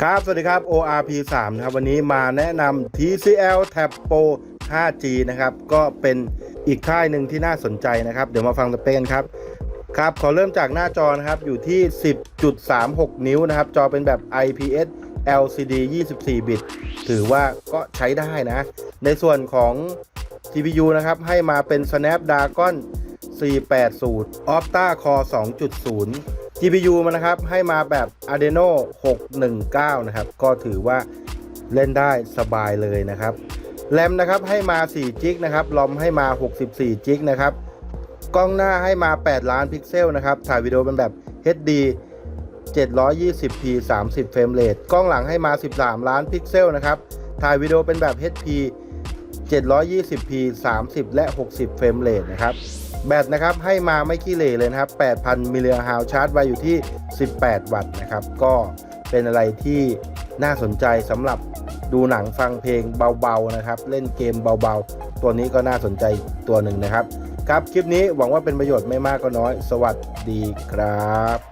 ครับ สวัสดีครับ ORP 3นะครับ วันนี้มาแนะนำ TCL Tab Pro 5G นะครับ ก็เป็นอีกค่ายหนึ่งที่น่าสนใจนะครับ เดี๋ยวมาฟังสเปคกันครับ ครับ ขอเริ่มจากหน้าจอนะครับ อยู่ที่ 10.36 นิ้วนะครับ จอเป็นแบบ IPS LCD 24 บิต ถือว่าก็ใช้ได้นะ ในส่วนของ CPU นะครับ ให้มาเป็น Snapdragon 480 Opta Core 2.0 GPU มันนะครับให้มาแบบ Adreno 619 นะครับ ก็ถือว่าเล่นได้สบายเลยนะครับแรมนะครับให้มา4จิกนะครับลอมให้มา 64จิกนะครับกล้องหน้าให้มา 8 ล้านพิกเซลนะครับถ่ายวิดีโอเป็นแบบ HD 720p 30เฟรมเรทกล้องหลังให้มา 13 ล้านพิกเซลนะครับถ่ายวิดีโอเป็นแบบ HP 720p 30 และ 60 เฟรมเรทนะครับ แบตนะครับให้มาไม่ขี้เหร่เลยนะครับ 8,000 มิลลิแอมป์ชาร์จไว้อยู่ที่ 18 วัตต์นะครับ ก็เป็นอะไรที่น่าสนใจสำหรับดูหนังฟังเพลงเบาๆนะครับ เล่นเกมเบาๆ ตัวนี้ก็น่าสนใจตัวหนึ่งนะครับ ครับคลิปนี้หวังว่าเป็นประโยชน์ไม่มากก็น้อย สวัสดีครับ